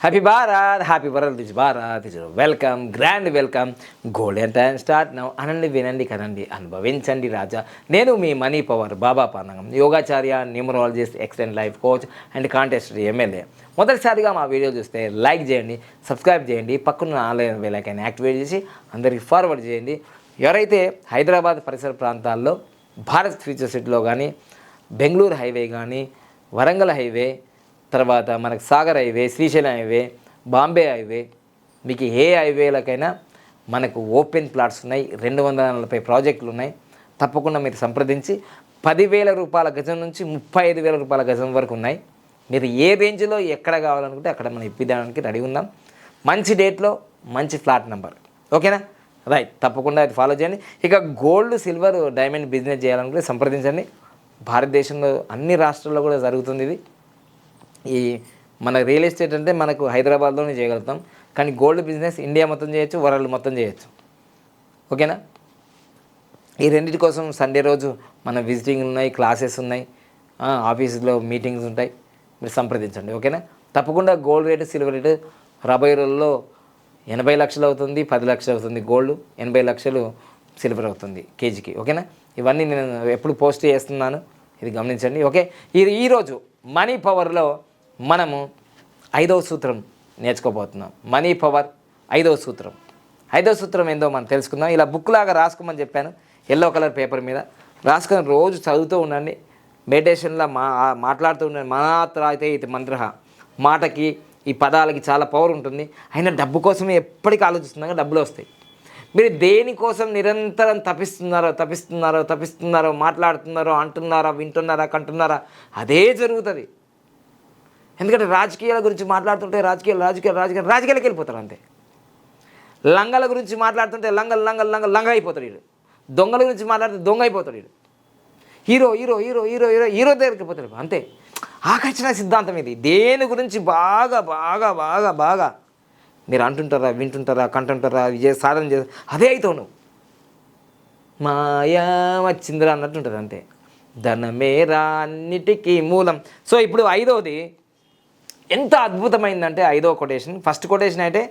Happy Bharat happy world is Bharat is welcome grand welcome golden time start now అనండి వినండి కనండి అనుభవించండి రాజా నేను మీ money power Baba పానంగం Yogacharya numerologist extend life coach and contest MLA మొదటిసారిగా మా వీడియో చూస్తే లైక్ చేయండి సబ్స్క్రైబ్ చేయండి పక్కన ఆన్లైన్ వేలకైనా యాక్టివేట్ చేసి అందరికి ఫార్వర్డ్ చేయండి. ఎవరైతే హైదరాబాద్ పరిసర ప్రాంతాల్లో భారత్ ఫ్యూచర్ సిటీలో కానీ బెంగళూరు హైవే కానీ వరంగల్ హైవే తర్వాత మనకు Sagar highway Srisailam highway Bombay highway మీకు ఏ హైవేలకైనా మనకు ఓపెన్ ప్లాట్స్ ఉన్నాయి. రెండు వందల నలభై ప్రాజెక్టులు ఉన్నాయి. తప్పకుండా మీరు సంప్రదించి పదివేల రూపాయల గజం నుంచి ముప్పై ఐదు వేల రూపాయల గజం వరకు ఉన్నాయి. మీరు ఏ రేంజ్లో ఎక్కడ కావాలనుకుంటే అక్కడ మనం ఇప్పిదానికి రెడీ ఉందాం. మంచి డేట్లో మంచి ఫ్లాట్ నెంబర్. ఓకేనా? రైట్. తప్పకుండా అది ఫాలో చేయండి. ఇక గోల్డ్ సిల్వర్ డైమండ్ బిజినెస్ చేయాలనుకుంటే సంప్రదించండి. భారతదేశంలో అన్ని రాష్ట్రాల్లో కూడా జరుగుతుంది ఇది. ఈ మన రియల్ ఎస్టేట్ అంటే మనకు హైదరాబాద్లోనే చేయగలుగుతాం. కానీ గోల్డ్ బిజినెస్ ఇండియా మొత్తం చేయొచ్చు వరల్డ్ మొత్తం చేయొచ్చు. ఓకేనా? ఈ రెండింటి కోసం సండే రోజు మన విజిటింగ్ ఉన్నాయి క్లాసెస్ ఉన్నాయి ఆఫీసులో మీటింగ్స్ ఉంటాయి. మీరు సంప్రదించండి ఓకేనా? తప్పకుండా గోల్డ్ రేటు సిల్వర్ రేటు రాబోయే రోజుల్లో ఎనభై లక్షలు అవుతుంది పది లక్షలు అవుతుంది గోల్డ్ ఎనభై లక్షలు సిల్వర్ అవుతుంది కేజీకి ఓకేనా? ఇవన్నీ నేను ఎప్పుడు పోస్ట్ చేస్తున్నాను ఇది గమనించండి ఓకే? ఇది ఈరోజు మనీ పవర్లో మనము ఐదవ సూత్రం నేర్చుకోబోతున్నాం. మనీ పవర్ ఐదవ సూత్రం. ఐదవ సూత్రం ఏందో మనం తెలుసుకుందాం. ఇలా బుక్ లాగా రాసుకోమని చెప్పాను. ఎల్లో కలర్ పేపర్ మీద. రాసుకొని రోజు చదువుతూ ఉండండి. మెడిటేషన్లో మా మాట్లాడుతూ ఉండండి. మాత్ర అయితే ఇది మంత్ర మాటకి ఈ పదాలకి చాలా పవర్ ఉంటుంది. అయినా డబ్బు కోసమే ఎప్పటికీ ఆలోచిస్తున్నాక డబ్బులు వస్తాయి. మీరు దేనికోసం నిరంతరం తపిస్తున్నారో తపిస్తున్నారో తపిస్తున్నారో మాట్లాడుతున్నారో అంటున్నారా వింటున్నారా కంటున్నారా అదే జరుగుతుంది. ఎందుకంటే రాజకీయాల గురించి మాట్లాడుతుంటే రాజకీయాలు రాజకీయాలు రాజకీయాలు రాజకీయాలకు వెళ్ళిపోతారు అంతే. లంగల గురించి మాట్లాడుతుంటే లంగలు లంగలు లంగ లంగ అయిపోతాడు వీడు. దొంగల గురించి మాట్లాడితే దొంగ అయిపోతాడు వీడు. Hero hero hero hero hero hero దగ్గరికి పోతాడు అంతే. ఆకర్షణ సిద్ధాంతం ఇది. దేని గురించి బాగా బాగా బాగా బాగా మీరు అంటుంటారా వింటుంటారా కంటుంటారా విజయ సాధన చేస్తా అదే అవుతావు నువ్వు. మాయా వచ్చిందిరా అన్నట్టు ఉంటుంది అంతే. ధనమేరా అన్నిటికీ మూలం. సో ఇప్పుడు ఐదవది ఎంత అద్భుతమైందంటే ఐదవ కొటేషన్. ఫస్ట్ కొటేషన్ అయితే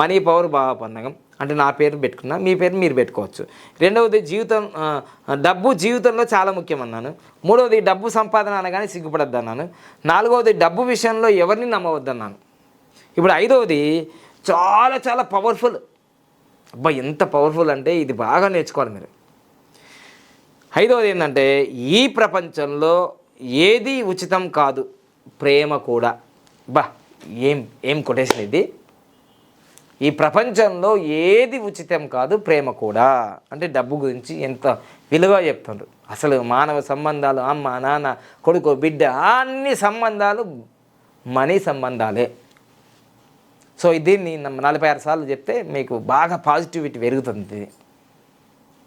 మనీ పవర్ బాగా పందగం. అంటే నా పేరు పెట్టుకున్నా మీ పేరు మీరు పెట్టుకోవచ్చు. రెండవది జీవితం డబ్బు జీవితంలో చాలా ముఖ్యం అన్నాను మూడవది డబ్బు సంపాదన అనగానే సిగ్గుపడద్దు అన్నాను నాలుగవది డబ్బు విషయంలో ఎవరిని నమ్మవద్దన్నాను. ఇప్పుడు ఐదవది చాలా చాలా పవర్ఫుల్. అబ్బా ఎంత పవర్ఫుల్ అంటే ఇది బాగా నేర్చుకోవాలి మీరు. ఐదవది ఏంటంటే ఈ ప్రపంచంలో ఏది ఉచితం కాదు ప్రేమ కూడా. బా ఏం ఏం కొటేషన్ ఇది? ఈ ప్రపంచంలో ఏది ఉచితం కాదు ప్రేమ కూడా. అంటే డబ్బు గురించి ఎంత విలువ చెప్తుండ్రు. అసలు మానవ సంబంధాలు అమ్మ నాన్న కొడుకు బిడ్డ అన్ని సంబంధాలు మనీ సంబంధాలే. సో దీన్ని నలభై ఆరు సార్లు చెప్తే మీకు బాగా పాజిటివిటీ పెరుగుతుంది.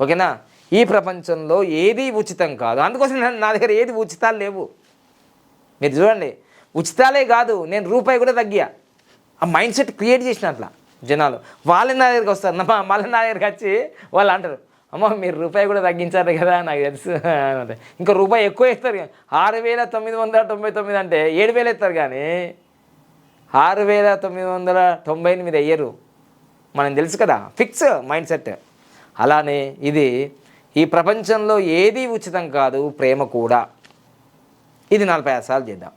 ఓకేనా? ఈ ప్రపంచంలో ఏది ఉచితం కాదు. అందుకోసం నా దగ్గర ఏది ఉచితాలు లేవు. మీరు చూడండి. ఉచితాలే కాదు నేను రూపాయి కూడా తగ్గియా. ఆ మైండ్ సెట్ క్రియేట్ చేసిన అట్లా జనాలు. వాళ్ళే నా దగ్గరికి వస్తారు నా మళ్ళీ నా దగ్గరికి వచ్చి వాళ్ళు అంటారు అమ్మ మీరు రూపాయి కూడా తగ్గించారు కదా నాకు తెలుసు. అంటే ఇంకా రూపాయి ఎక్కువ ఇస్తారు ఆరు వేల తొమ్మిది వందల తొంభై తొమ్మిది అంటే ఏడు వేలు ఇస్తారు కానీ ఆరు వేల తొమ్మిది వందల తొంభై ఎనిమిది అయ్యరు మనం తెలుసు కదా ఫిక్స్ మైండ్ సెట్. అలానే ఇది ఈ ప్రపంచంలో ఏది ఉచితం కాదు ప్రేమ కూడా. ఇది నలభై ఐదు సార్లు చేద్దాం.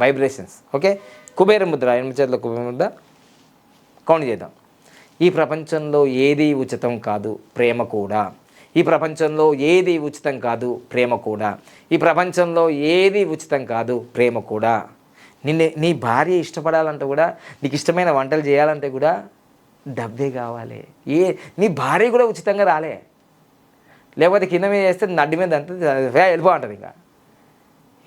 వైబ్రేషన్స్ ఓకే కుబేర ముద్ర ఎనిమిది చేతుల కుబేర ముద్ర కౌంట్ చేద్దాం ఈ ప్రపంచంలో ఏది ఉచితం కాదు ప్రేమ కూడా ఈ ప్రపంచంలో ఏది ఉచితం కాదు ప్రేమ కూడా ఈ ప్రపంచంలో ఏది ఉచితం కాదు ప్రేమ కూడా నిన్ను నీ భార్య ఇష్టపడాలంటే కూడా నీకు ఇష్టమైన వంటలు చేయాలంటే కూడా డబ్బే కావాలి ఏ నీ భార్య కూడా ఉచితంగా రాలే లేకపోతే కింద మీద చేస్తే నడ్డి మీద అంతా వెళ్ళిపో ఉంటుంది ఇంకా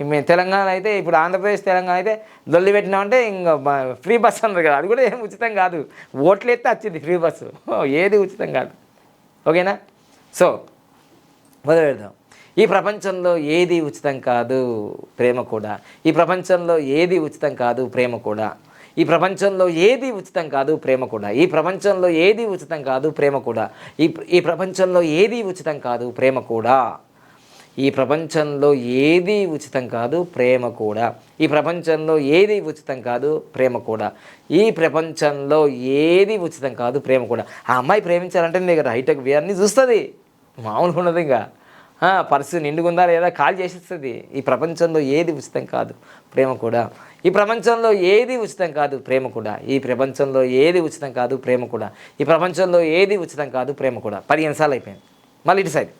మేము తెలంగాణ అయితే ఇప్పుడు ఆంధ్రప్రదేశ్ తెలంగాణ అయితే దొల్లి పెట్టినామంటే ఇంకా ఫ్రీ బస్ అన్నారు కదా. అది కూడా ఏం ఉచితం కాదు. ఓట్లు ఎత్తే వచ్చింది ఫ్రీ బస్సు. ఏది ఉచితం కాదు. ఓకేనా? సో మొదలు పెడదాం. ఈ ప్రపంచంలో ఏది ఉచితం కాదు? ప్రేమ కూడా. ఈ ప్రపంచంలో ఏది ఉచితం కాదు? ప్రేమ కూడా. ఈ ప్రపంచంలో ఏది ఉచితం కాదు? ప్రేమ కూడా. ఈ ప్రపంచంలో ఏది ఉచితం కాదు? ప్రేమ కూడా. ఈ ఈ ప్రపంచంలో ఏది ఉచితం కాదు? ప్రేమ కూడా. ఈ ప్రపంచంలో ఏది ఉచితం కాదు ప్రేమ కూడా. ఈ ప్రపంచంలో ఏది ఉచితం కాదు ప్రేమ కూడా. ఈ ప్రపంచంలో ఏది ఉచితం కాదు ప్రేమ కూడా. ఆ అమ్మాయి ప్రేమించాలంటే నీకు హైటెక్ వేర్ని చూస్తుంది. మామూలుగా ఉన్నది ఇంకా. పర్సు నిండుగుందా లేదా కాల్ చేసేస్తుంది. ఈ ప్రపంచంలో ఏది ఉచితం కాదు ప్రేమ కూడా. ఈ ప్రపంచంలో ఏది ఉచితం కాదు ప్రేమ కూడా. ఈ ప్రపంచంలో ఏది ఉచితం కాదు ప్రేమ కూడా. ఈ ప్రపంచంలో ఏది ఉచితం కాదు ప్రేమ కూడా. పదిహేను సార్లు అయిపోయింది. మళ్ళీ ఇటు సైడ్.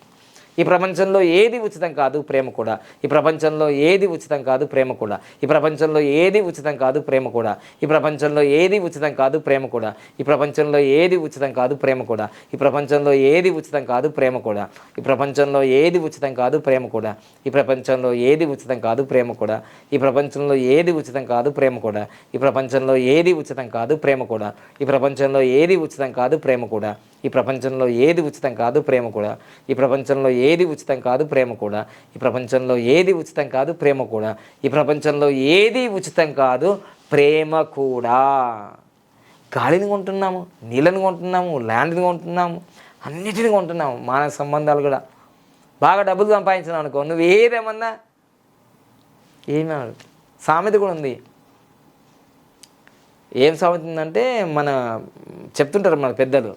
ఈ ప్రపంచంలో ఏది ఉచితం కాదు ప్రేమ కూడా ఈ ప్రపంచంలో ఏది ఉచితం కాదు ప్రేమ కూడా ఈ ప్రపంచంలో ఏది ఉచితం కాదు ప్రేమ కూడా ఈ ప్రపంచంలో ఏది ఉచితం కాదు ప్రేమ కూడా ఈ ప్రపంచంలో ఏది ఉచితం కాదు ప్రేమ కూడా ఈ ప్రపంచంలో ఏది ఉచితం కాదు ప్రేమ కూడా ఈ ప్రపంచంలో ఏది ఉచితం కాదు ప్రేమ కూడా ఈ ప్రపంచంలో ఏది ఉచితం కాదు ప్రేమ కూడా ఈ ప్రపంచంలో ఏది ఉచితం కాదు ప్రేమ కూడా ఈ ప్రపంచంలో ఏది ఉచితం కాదు ప్రేమ కూడా ఈ ప్రపంచంలో ఏది ఉచితం కాదు ప్రేమ కూడా ఈ ప్రపంచంలో ఏది ఉచితం కాదు ప్రేమ కూడా ఈ ప్రపంచంలో ఏ ఏది ఉచితం కాదు ప్రేమ కూడా. ఈ ప్రపంచంలో ఏది ఉచితం కాదు ప్రేమ కూడా. ఈ ప్రపంచంలో ఏది ఉచితం కాదు ప్రేమ కూడా. గాలిని కొంటున్నాము నీళ్ళని కొంటున్నాము ల్యాండ్ని కొంటున్నాము అన్నిటిని కొంటున్నాము. మానవ సంబంధాలు కూడా బాగా డబ్బులు సంపాదించినావు అనుకో నువ్వు ఏదేమన్నా ఏమన్నా సామెత కూడా ఉంది. ఏం సామెత ఉందంటే మన చెప్తుంటారు మన పెద్దలు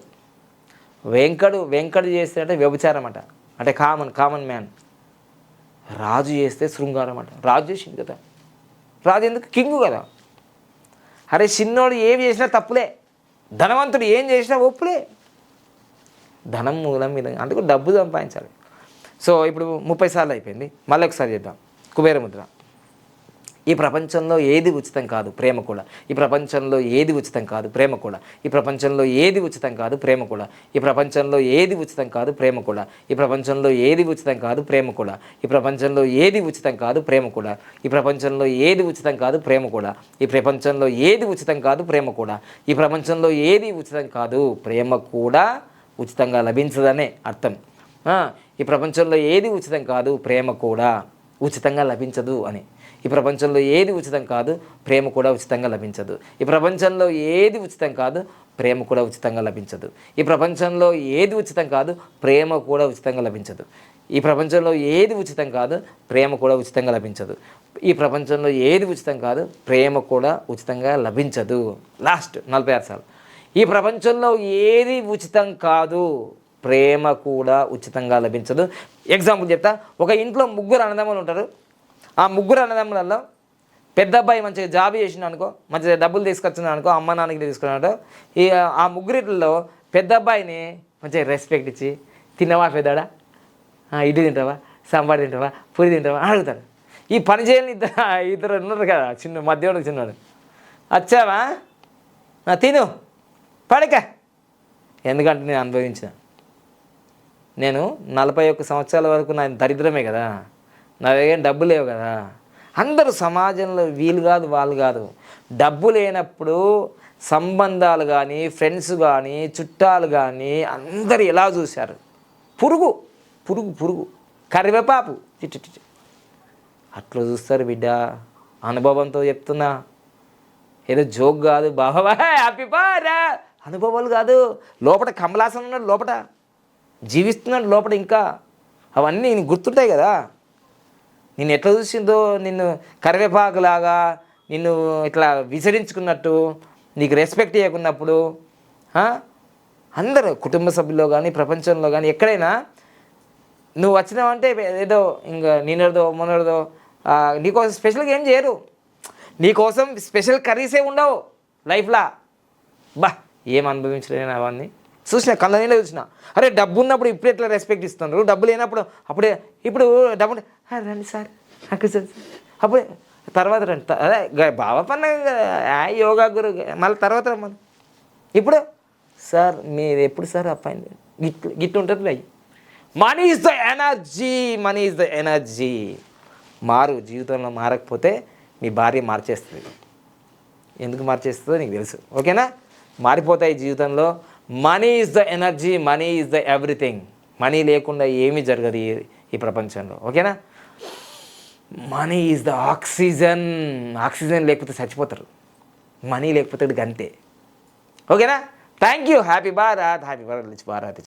వెంకడు వెంకడు చేస్తే అంటే వ్యభిచారం అట. అంటే కామన్ కామన్ మ్యాన్ రాజు చేస్తే శృంగారం అంట. రాజు చేసింది కదా. రాజు ఎందుకు? కింగు కదా. అరే చిన్నోడు ఏం చేసినా తప్పులే. ధనవంతుడు ఏం చేసినా ఒప్పులే. ధనం మూలం మీద అందుకు డబ్బు సంపాదించాలి. సో ఇప్పుడు ముప్పై సార్లు అయిపోయింది. మళ్ళీ ఒకసారి చేద్దాం కుబేరముద్ర ఈ ప్రపంచంలో ఏది ఉచితం కాదు ప్రేమ కూడా ఈ ప్రపంచంలో ఏది ఉచితం కాదు ప్రేమ కూడా ఈ ప్రపంచంలో ఏది ఉచితం కాదు ప్రేమ కూడా ఈ ప్రపంచంలో ఏది ఉచితం కాదు ప్రేమ కూడా ఈ ప్రపంచంలో ఏది ఉచితం కాదు ప్రేమ కూడా ఈ ప్రపంచంలో ఏది ఉచితం కాదు ప్రేమ కూడా ఈ ప్రపంచంలో ఏది ఉచితం కాదు ప్రేమ కూడా ఈ ప్రపంచంలో ఏది ఉచితం కాదు ప్రేమ కూడా ఈ ప్రపంచంలో ఏది ఉచితం కాదు ప్రేమ కూడా ఉచితంగా లభించదనే అర్థం ఈ ప్రపంచంలో ఏది ఉచితం కాదు ప్రేమ కూడా ఉచితంగా లభించదు అని. ఈ ప్రపంచంలో ఏది ఉచితం కాదు ప్రేమ కూడా ఉచితంగా లభించదు. ఈ ప్రపంచంలో ఏది ఉచితం కాదు ప్రేమ కూడా ఉచితంగా లభించదు. ఈ ప్రపంచంలో ఏది ఉచితం కాదు ప్రేమ కూడా ఉచితంగా లభించదు. ఈ ప్రపంచంలో ఏది ఉచితం కాదు ప్రేమ కూడా ఉచితంగా లభించదు. ఈ ప్రపంచంలో ఏది ఉచితం కాదు ప్రేమ కూడా ఉచితంగా లభించదు. లాస్ట్ నలభై ఆరు సార్లు. ఈ ప్రపంచంలో ఏది ఉచితం కాదు ప్రేమ కూడా ఉచితంగా లభించదు. ఎగ్జాంపుల్ చెప్తా. ఒక ఇంట్లో ముగ్గురు అన్నదమ్ములు ఉంటారు. ఆ ముగ్గురు అన్నదమ్ములలో పెద్ద అబ్బాయి మంచిగా జాబ్ చేసిన అనుకో మంచిగా డబ్బులు తీసుకొచ్చిన అనుకో అమ్మ నాన్నకి తీసుకున్నాడు ఈ ఆ ముగ్గురిలో పెద్ద అబ్బాయిని మంచిగా రెస్పెక్ట్ ఇచ్చి తిన్నవా పెద్దాడా? ఇడ్లీ తింటావా? సాంబార్ తింటావా? పూరి తింటావా? అడుగుతాడు ఈ పని చేయని ఇద్దరు ఇద్దరు ఉన్నారు కదా చిన్న మధ్యవాడు చిన్నాడు వచ్చావా? తిను పడక. ఎందుకంటే నేను అనుభవించిన. నేను నలభై ఒక్క సంవత్సరాల వరకు నా దరిద్రమే కదా. నా దగ్గర డబ్బు లేవు కదా. అందరూ సమాజంలో వీలు కాదు వాళ్ళు కాదు. డబ్బు లేనప్పుడు సంబంధాలు కానీ ఫ్రెండ్స్ కానీ చుట్టాలు కానీ అందరు ఎలా చూశారు? పురుగు పురుగు పురుగు. కరివేపాపు చిట్టు అట్లా చూస్తారు బిడ్డ. అనుభవంతో చెప్తున్నా. ఏదో జోక్ కాదు బాబా. హ్యాపీ బారా అనుభవాలు కాదు. లోపల కమలాసనం ఉన్నాడు లోపల జీవిస్తున్నాడు లోపల ఇంకా. అవన్నీ నీకు గుర్తుంటాయి కదా. నిన్ను ఎట్లా చూసిందో నిన్ను కరివేపాకులాగా నిన్ను ఇట్లా విసరించుకున్నట్టు నీకు రెస్పెక్ట్ ఇవ్వకున్నప్పుడు అందరూ కుటుంబ సభ్యుల్లో కానీ ప్రపంచంలో కానీ ఎక్కడైనా నువ్వు వచ్చినావంటే ఏదో ఇంకా నిన్నటిదో మొన్నటిదో నీకోసం స్పెషల్గా ఏం చేయరు. నీకోసం స్పెషల్ కర్రీసే ఉండవు లైఫ్లా. బా ఏం అనుభవించలేను అవన్నీ. చూసిన కళ్ళనే చూసిన. అరే డబ్బు ఉన్నప్పుడు ఇప్పుడు ఎట్లా రెస్పెక్ట్ ఇస్తున్నారు? డబ్బు లేనప్పుడు అప్పుడే ఇప్పుడు డబ్బు రండి సార్. నాకు సార్ అప్పుడే తర్వాత రండి. అదే బావ పన్న యోగా గురు మళ్ళీ తర్వాత రమ్మను. ఇప్పుడు సార్ మీరు ఎప్పుడు సార్ అప్పాయింది గిట్ గిట్ ఉంటుంది అయ్యి money is the energy money is the energy మారు జీవితంలో మారకపోతే మీ భార్య మార్చేస్తుంది. ఎందుకు మార్చేస్తుందో నీకు తెలుసు. ఓకేనా? మారిపోతాయి జీవితంలో. Money is the energy money is the everything money లేకుండా ఏమీ జరగదు ఈ ఈ ప్రపంచంలో. ఓకేనా? Money is the oxygen oxygen లేకపోతే చచ్చిపోతారు. మనీ లేకపోతే గంతే. ఓకేనా? Thank you happy Bharat happy Bharat Bharat